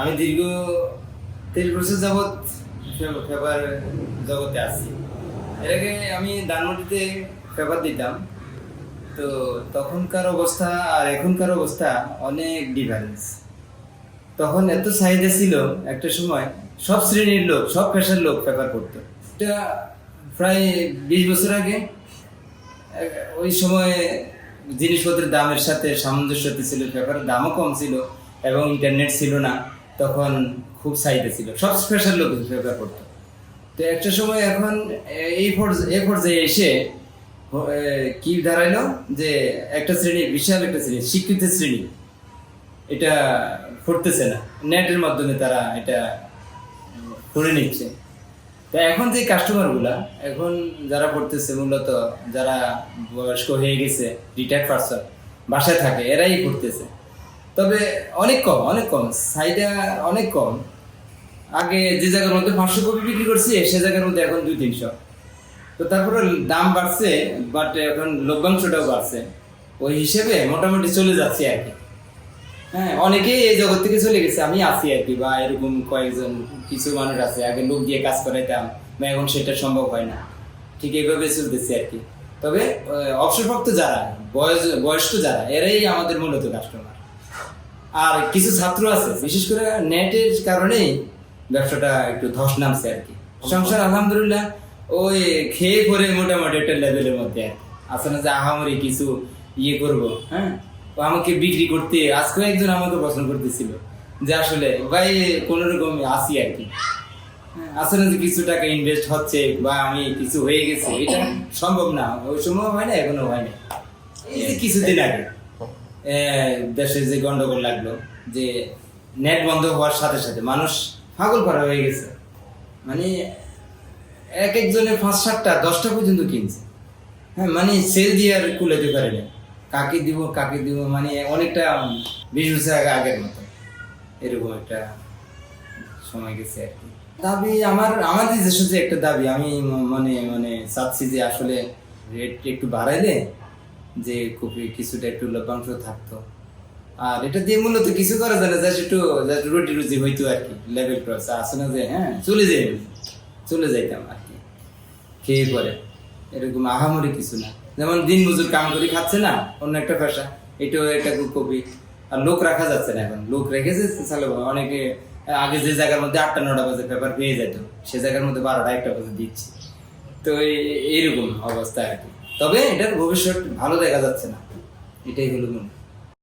আমি দীর্ঘ তিরিশ বছর যাবৎ পেপার জগতে আছি। এর আগে আমি ধানমন্ডিতে পেপার দিতাম। তো তখনকার অবস্থা আর এখনকার অবস্থা অনেক ডিফারেন্স তখন এত চাহিদা ছিল একটা সময়, সব শ্রেণির লোক, সব পেশার লোক পেপার পড়তো এটা প্রায় বিশ বছর আগে ওই সময় জিনিসপত্রের দামের সাথে সামঞ্জস্যতা ছিল পেপারের দামও কম ছিল এবং ইন্টারনেট ছিল না। তখন খুব চাহিদা ছিল। সব স্পেশাল লোক পেপার পড়তো তো একটা সময় এখন এই এই পর্যায়ে এসে কি দাঁড়াইলো? যে একটা শ্রেণি, বিশাল একটা শ্রেণি, শিক্ষিত শ্রেণি। এটা করতেছে না। নেটের মাধ্যমে তারা এটা করে নিচ্ছে। তা এখন যে কাস্টমারগুলা এখন যারা পড়তেছে মূলত যারা বয়স্ক হয়ে গেছে রিটায়ার্ড পার্সন বাসায় থাকে, এরাই পড়তেছে তবে অনেক কম অনেক কম। সাইডা অনেক কম। আগে যে জায়গার মধ্যে পাঁচশো কপি বিক্রি করছি, সে জায়গার মধ্যে এখন দুই, তিনশো। তো তারপরে দাম বাড়ছে বাট এখন লভ্যাংশটাও বাড়ছে। ওই হিসেবে মোটামুটি চলে যাচ্ছে আর কি। হ্যাঁ অনেকেই এই জগৎ থেকে চলে গেছে, আমি আছি আর কি, বা এরকম কয়েকজন কিছু মানুষ আছে, আগে লোক দিয়ে কাজ করাইতাম, বা এখন সেটা সম্ভব হয় না। ঠিক এইভাবে চলতেছে আর কি। তবে অবসরপ্রাপ্ত যারা, বয়স, বয়স্ক যারা, এরাই আমাদের মূলত কাস্টমার আর কিছু ছাত্র আছে বিশেষ করে নেটের কারণেই ব্যবসাটা একটু ধস নামছে আর কি। সংসার আলহামদুলিল্লাহ ওই খেয়ে পরে মোটামুটি একটা লেভেলের মধ্যে আর আছে না যে আহামরি কিছু ইয়ে করব হ্যাঁ? আমাকে বিক্রি করতে আজকে একজন আমাকে পছন্দ করতেছিল যে আসলে ভাই কোন রকম আসি আর কি। হ্যাঁ, আসলে যে কিছু টাকা ইনভেস্ট হচ্ছে বা আমি কিছু হয়ে গেছে এটা সম্ভব না। ওই সময় হয় না এখনও হয় না। কিছুদিন আগে। দেশে যে গন্ডগোল লাগল, যে নেট বন্ধ হওয়ার সাথে সাথে মানুষ পাগল করা হয়ে গেছে। মানে এক একজনের পাঁচ সাতটা, দশটা পর্যন্ত কিনছে। হ্যাঁ মানে সেল দিয়ে আর কুলাতে পারে না। কাকে দিব কাকে দিব মানে অনেকটা বিশ বছর আগে, আগের মতো। এরকম একটা সময় গেছে আর কি। দাবি আমার, আমাদের দেশের যে একটা দাবি, আমি মানে মানে চাচ্ছি যে আসলে রেট একটু বাড়াইলে যে কপি কিছুটা একটু লভ্যাংশ থাকতো। আর এটা দিয়ে মূলত কিছু করা যায় না জাস্ট একটু, just রুটি রুজি হইতো আর কি লেভেল ক্রস আছে না যে হ্যাঁ চলে যাই চলে যাইতাম আর কি, খেয়ে পরে। এরকম আহামরি কিছু না। যেমন দিন মজুর কাম করে, খাচ্ছে না, অন্য একটা পেশা, এটাও একটা কপি আর লোক রাখা যাচ্ছে না এখন। লোক রেখেছে চালো, অনেকে আগে যে জায়গার মধ্যে আটটা, নটা বাজে পেপার পেয়ে যেত, সে জায়গার মধ্যে বারোটা, একটা বাজে দিচ্ছে। তো এই- এইরকম অবস্থা আর কি। তবে এটার ভবিষ্যৎ ভালো দেখা যাচ্ছে না। এটাই হলো মনে।